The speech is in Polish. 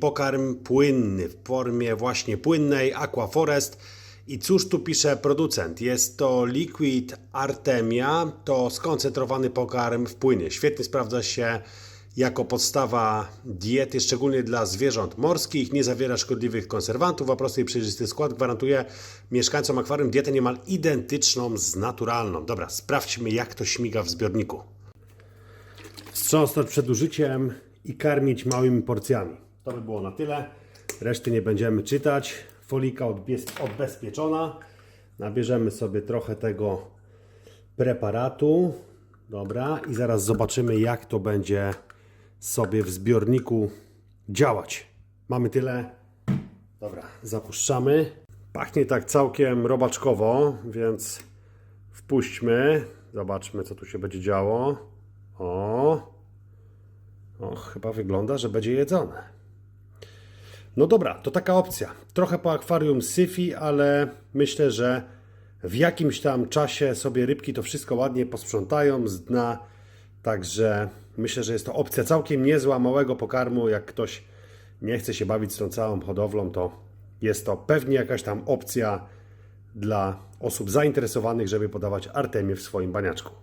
Pokarm płynny w formie właśnie płynnej Aquaforest. I cóż tu pisze producent? Jest to Liquid Artemia, to skoncentrowany pokarm w płynie. Świetnie sprawdza się jako podstawa diety, szczególnie dla zwierząt morskich. Nie zawiera szkodliwych konserwantów, a prosty i przejrzysty skład gwarantuje mieszkańcom akwarium dietę niemal identyczną z naturalną. Dobra, sprawdźmy jak to śmiga w zbiorniku. Wstrząsnąć przed użyciem i karmić małymi porcjami. To by było na tyle. Reszty nie będziemy czytać. Folika odbez- odbezpieczona. Nabierzemy sobie trochę tego preparatu. Dobra, i zaraz zobaczymy, jak to będzie sobie w zbiorniku działać. Mamy tyle. Dobra, zapuszczamy. Pachnie tak całkiem robaczkowo, więc wpuśćmy. Zobaczmy, co tu się będzie działo. O, o, chyba wygląda, że będzie jedzone. No dobra, to taka opcja. Trochę po akwarium syfi, ale myślę, że w jakimś tam czasie sobie rybki to wszystko ładnie posprzątają z dna. Także myślę, że jest to opcja całkiem niezła, małego pokarmu. Jak ktoś nie chce się bawić z tą całą hodowlą, to jest to pewnie jakaś tam opcja dla osób zainteresowanych, żeby podawać artemię w swoim baniaczku.